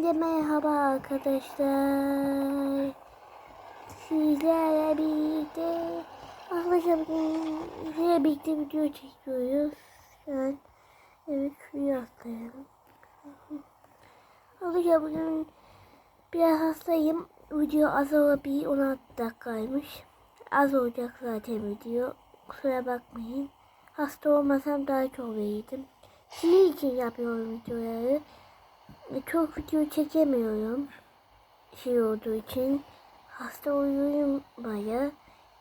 Hepinize merhaba arkadaşlar. Sizlerle birlikte arkadaşlar sizlerle birlikte video çekiyoruz. Şu an evet şuraya atlayalım. Arkadaşlar bugün biraz hastayım. Video az olabilir 16 dakikaymış. Az olacak zaten video. Kusura bakmayın. Hasta olmasam daha çok iyiydim. Sizin için yapıyorum videoları. Çok video çekemiyorum. Şey olduğu için. Hasta oluyorum baya.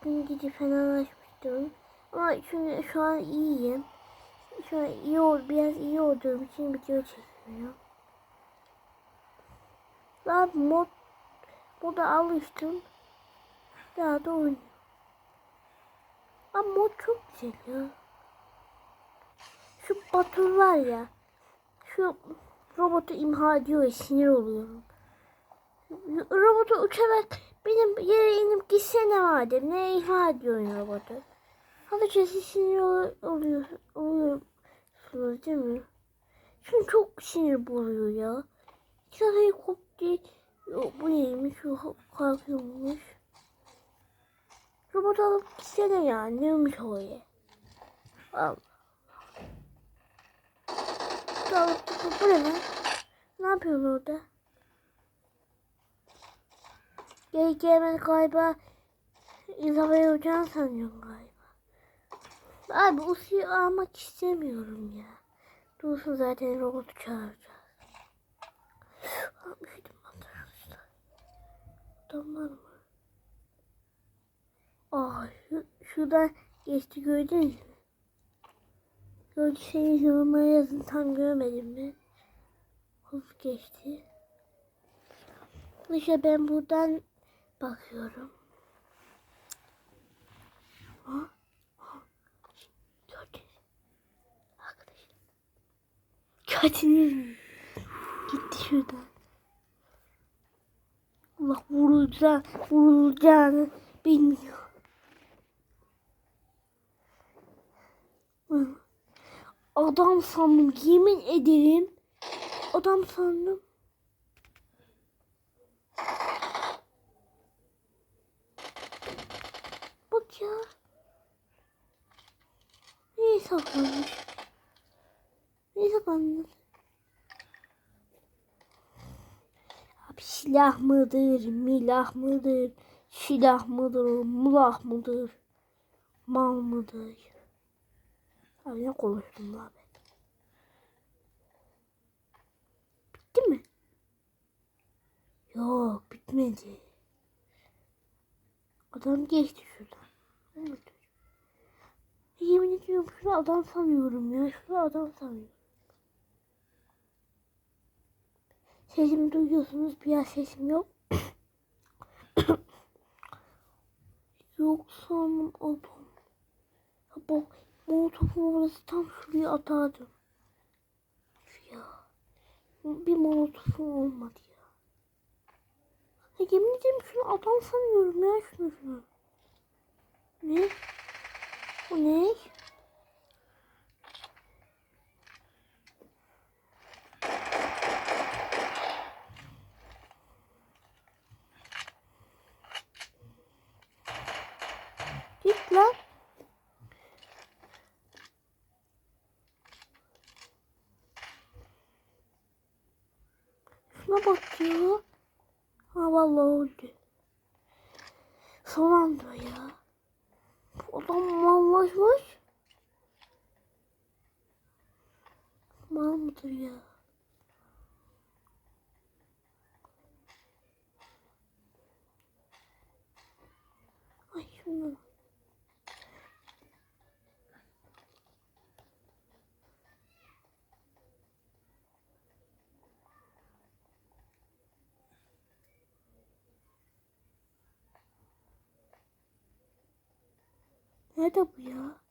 Dün gece fenalaşmıştım. Ama şimdi şu an iyiyim. Şu an iyi ol, biraz iyi olduğum için video çekiyorum. Daha mod moda alıştım. Daha da oynuyorum. Ama mod çok güzel ya. Şu Batur var ya. Şu robotu imha ediyor ya sinir oluyorum. Robotu uçarak benim yere inip gitsene madem. Ne imha ediyorsun robotu? Siz sinir ol- oluyor, oluyorsunuz değil mi? Çünkü çok sinir bozuyor ya. Tane helikopter Yok, bu neymiş? Şu kalkıyormuş. Robot alıp gitsene ya. Neymiş oraya? Al. Al, bu, bu ne lan? Ne yapıyorsun orada? Gelmedi galiba. İzabel Hoca'nı sanıyorum galiba. Abi o suyu almak istemiyorum ya. Dursun zaten robotu çağıracağız. Almıştım arkadaşlar. Adamlar mı? Aa şu, şuradan geçti gördün mü? Gördüyseniz yorumlara yazın tam görmedim ben. Hız geçti. İşte ben buradan bakıyorum. Ha? Ha? Gördünüz. Arkadaşlar. Gitti şuradan. Allah vurulacağını, vurulacağını bilmiyor. Adam sandım yemin ederim. Adam sandım. Bak ya. Neyi saklanmış? Neyi saklanmış? Abi silah mıdır, milah mıdır, silah mıdır, mulah mıdır, mal mıdır? Abi ne konuştum lan Bitti mi? Yok bitmedi. Adam geçti şuradan. Evet. Yemin ediyorum şurada adam sanıyorum ya. Şurada adam sanıyorum. Sesimi duyuyorsunuz. Biraz sesim yok. Yoksa adam. Ya bak molotofun orası tam şuraya atardım. Bir molotofum olmadı ya. ya yemin ederim şunu adam sanıyorum ya şunu şunu. Ne? Bu ne? Git lan. Şuna bak ya. Ha vallahi öldü. Son anda ya. Bu adam mallaşmış. Mal mıdır ya? Ay şunu. Nerede bu ya?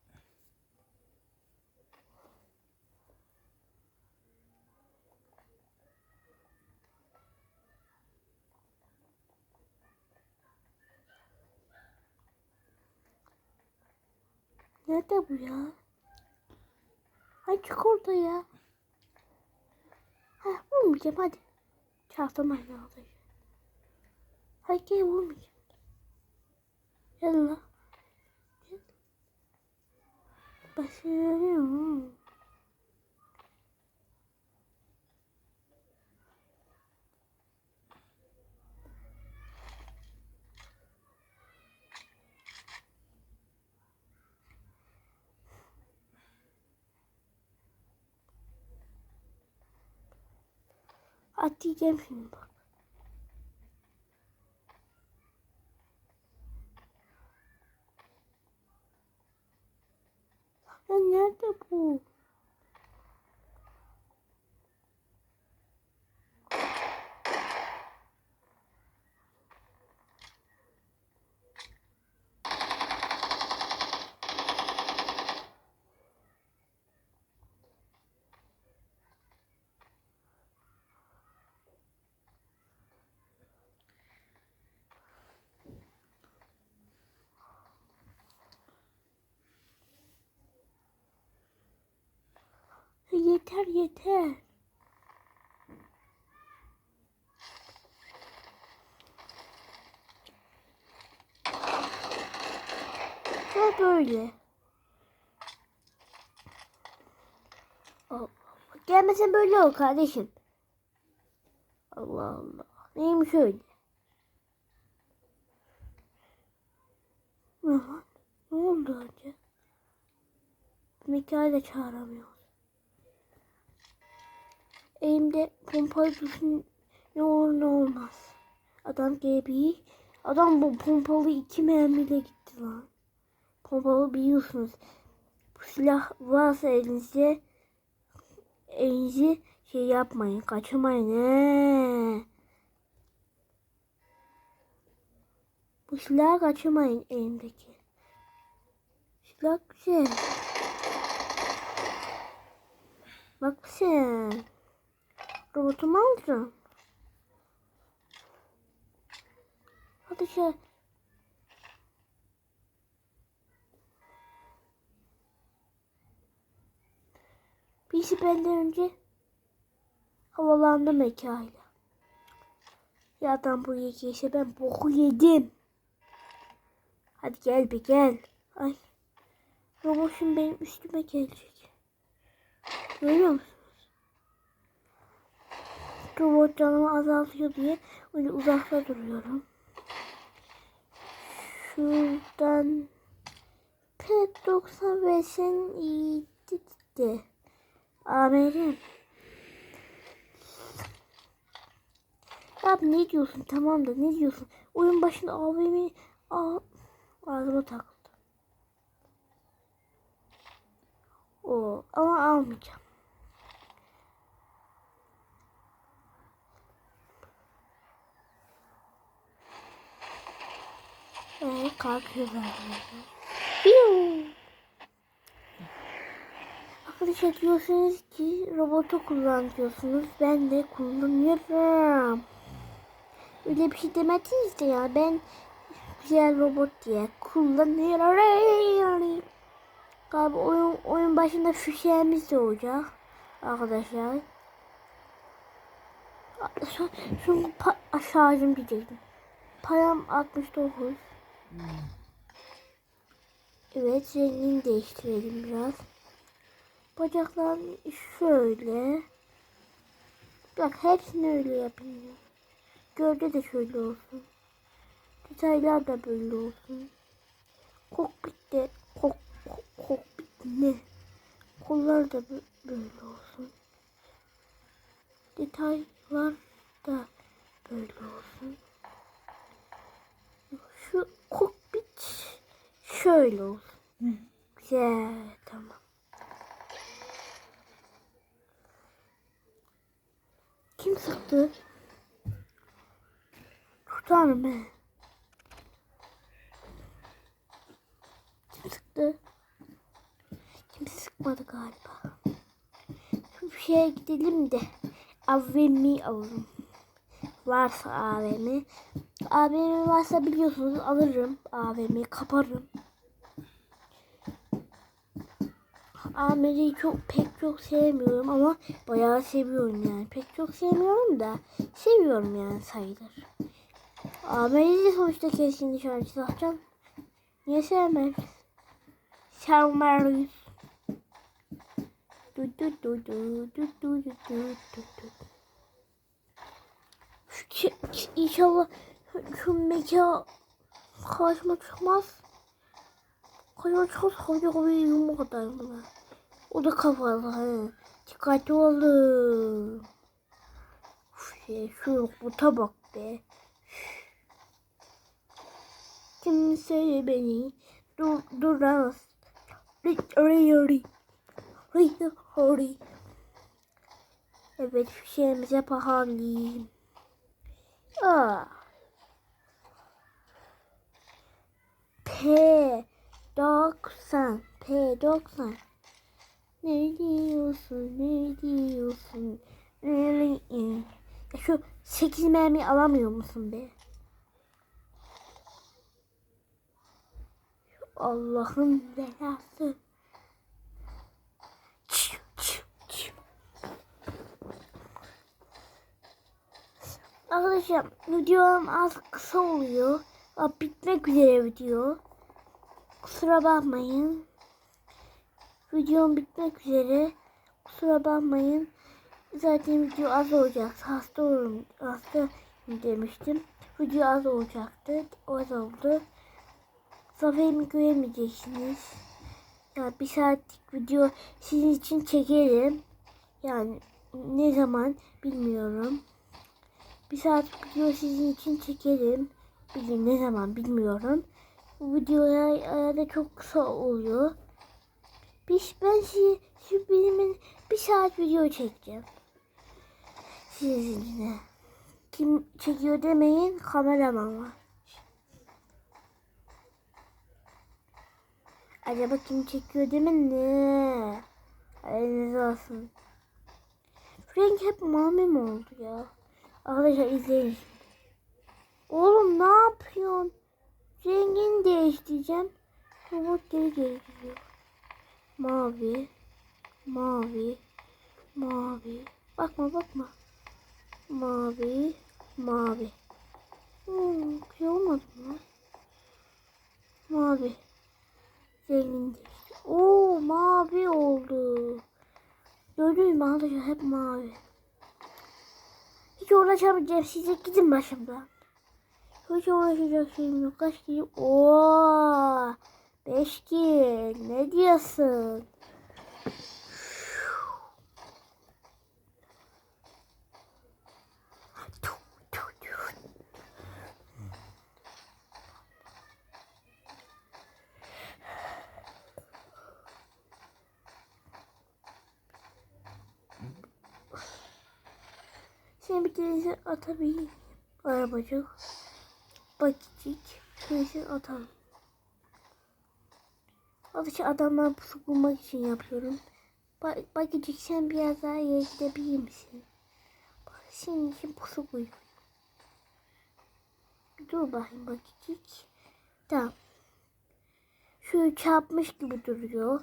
Nerede bu ya? Ay çık orada ya. Heh vurmayacağım hadi. Çarptamayın arkadaşlar. Hayır gel vurmayacağım. Gel lan. Gel. Başarıyorum. Atlayacağım şimdi bak. Ya nerede bu? Yeter yeter. Ve böyle. Allah. Gelmesen böyle ol kardeşim. Allah Allah. Neymiş öyle? Ne oldu önce? Mikail'i de çağıramıyoruz. Elimde pompalı dursun ne olur ne olmaz. Adam gibi. Adam bu pompalı iki mermiyle gitti lan. Pompalı biliyorsunuz. Bu silah varsa elinizde elinizi şey yapmayın. Kaçırmayın. He. Bu silahı kaçırmayın elimdeki. Silah güzel. Bak sen. Robotumu alacağım. Hadi şey. Birisi benden önce havalandı mekayla. Ya adam buraya geçse ben boku yedim. Hadi gel bir gel. Ay. Robotum benim üstüme gelecek. Görüyor musun? Robot canımı azaltıyor diye öyle uzakta duruyorum. Şuradan P95'in iyi gitti. Amerim. Abi ne diyorsun tamam da ne diyorsun? Oyun başında abimi al ağzıma takıldı. O ama almayacağım. Ee, kalkıyorlar. Arkadaşlar diyorsunuz ki robotu kullan diyorsunuz. Ben de kullanıyorum. Öyle bir şey demediniz de ya. Ben güzel robot diye kullanıyorum. Galiba oyun, oyun başında fişeğimiz de olacak. Arkadaşlar. Şu, şu şarjım diyecektim. Param 69. Evet rengini değiştirelim biraz. Bacaklar şöyle. Bak hepsini öyle yapayım. Gövde de şöyle olsun. Detaylar da böyle olsun. Kokpit de kok, kok, kokpit ne? Kollar da böyle olsun. Detaylar da böyle olsun. Şu kokpit şöyle. Hı. Güzel tamam. Kim sıktı? Tutarım he. Kim sıktı? Kimse sıkmadı galiba. Şu şeye gidelim de AVM'i alalım. Varsa AVM. AVM varsa biliyorsunuz alırım. AVM'yi kaparım. Ahmet'i çok pek çok sevmiyorum ama bayağı seviyorum yani. Pek çok sevmiyorum da seviyorum yani sayılır. De sonuçta keskin nişancı zaten. Niye sevmez? Sevmez. Du du du du du du du du du du. Şu şu- mekan karşıma çıkmaz. Karşıma çıkmaz koca bir yumruk atarım buna. O da kafalı he. Dikkatli olun. Ya, şu buta bak be. Kimse beni dur duramaz. Evet şeyimize pahalı. Aa. P 90 P 90 Ne diyorsun ne diyorsun ne ya şu 8 mermi alamıyor musun be? Allah'ın belası. Arkadaşlar videom az kısa oluyor. Aa, Bitmek üzere video. Kusura bakmayın. Videom bitmek üzere. Kusura bakmayın. Zaten video az olacaktı. Hasta olurum. Hasta demiştim. Video az olacaktı. Az oldu. Zaferimi göremeyeceksiniz. Ya bir saatlik video sizin için çekerim. Yani ne zaman bilmiyorum. Bir saat video sizin için çekerim. Bugün ne zaman bilmiyorum. Bu videolar arada çok kısa oluyor. Biz, ben size şu benim bir saat video çekeceğim. Sizinle. Kim çekiyor demeyin kameraman var. Acaba kim çekiyor mi? Ne? Eliniz olsun. Renk hep mavi mi oldu ya? Arkadaşlar izleyin. Oğlum ne yapıyorsun? Rengini değiştireceğim. Robot geri geri gidiyor. Mavi. Mavi. Mavi. Bakma bakma. Mavi. Mavi. Hmm, güzel olmadı mı? Mavi. Rengini değiştir. Oo mavi oldu. Gördünüz mü hep mavi. Hiç uğraşamayacağım size gidin başımdan. Hiç uğraşacak şeyim yok. Kaç kişi? Oo, beş ki. Ne diyorsun? Seni bir denize atabilirim. Arabacık. Bakicik. Şöyle atalım. Alışı adamlar pusu bulmak için yapıyorum. Ba Bakicik sen biraz daha ileri gidebilir misin? Bak, Senin için pusu koyuyorum. Bir dur bakayım Bakicik. Tamam. Şöyle çarpmış gibi duruyor.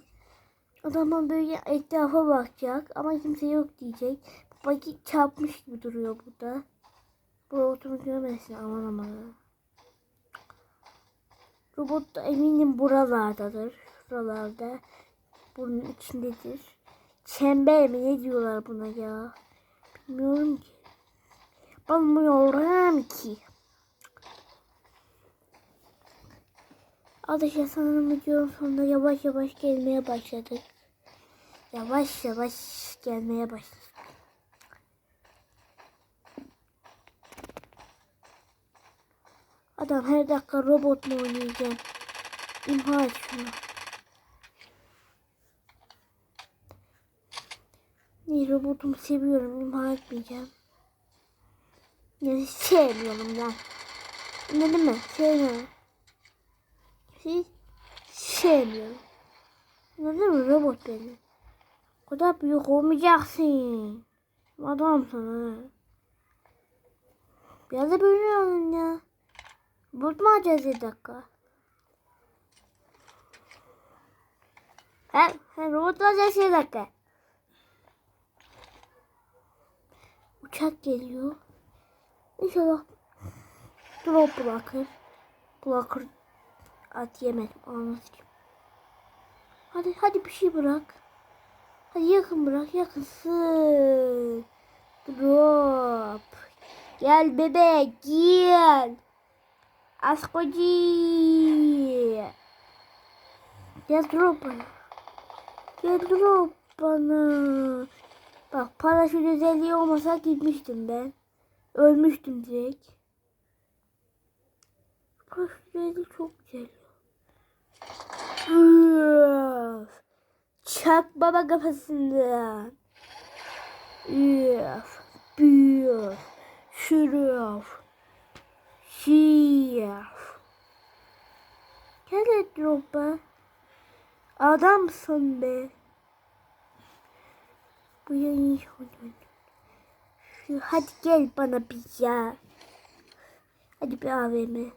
Adamın böyle etrafa bakacak ama kimse yok diyecek. Bakit çarpmış gibi duruyor burada. Bu robotumu görmesin aman aman. Robot da eminim buralardadır. Şuralarda. Bunun içindedir. Çember mi ne diyorlar buna ya? Bilmiyorum ki. Bilmiyorum ki. Arkadaşlar sanırım videonun sonunda yavaş yavaş gelmeye başladık. Yavaş yavaş gelmeye başladık. Adam her dakika robot mu oynayacağım? İmha et şunu. Ne robotumu seviyorum imha etmeyeceğim. Yani sevmiyorum ya. Anladın mı? Sevmiyorum. Siz sevmiyorum. Anladın mı robot beni? O kadar büyük olmayacaksın. Adam sana. Biraz da böyle olun ya. Bot mu alacağız bir dakika? He, he robot şey dakika. Uçak geliyor. İnşallah drop bırakır. Bırakır. At yemedim. Anlatayım. Hadi hadi bir şey bırak. Hadi yakın bırak yakınsın. Drop. Gel bebek gel. Askoci. Gel drop bana. Gel drop bana. Bak paraşüt özelliği olmasa gitmiştim ben. Ölmüştüm direkt. Paraşüt özelliği çok güzel. Üf. Çak baba kafasından. Üf. Büyüf. Şürüf. Şiyef. Gel et dropa. Adamsın be. Bu yayın hadi gel bana bir ya. Hadi bir AVM.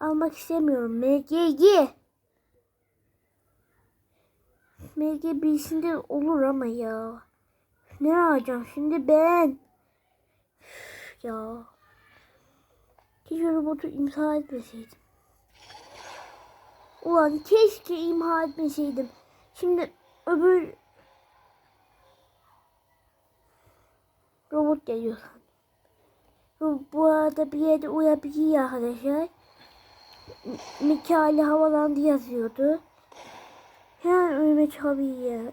Almak istemiyorum. MGG. MG birisinde olur ama ya. Ne alacağım şimdi ben? Ya. Keşke robotu imha etmeseydim. Ulan keşke imha etmeseydim. Şimdi öbür robot geliyor. Bu, bu arada bir yerde uyabiliyor arkadaşlar. M- Mikaeli havalandı yazıyordu. Hemen önüme çalıyor.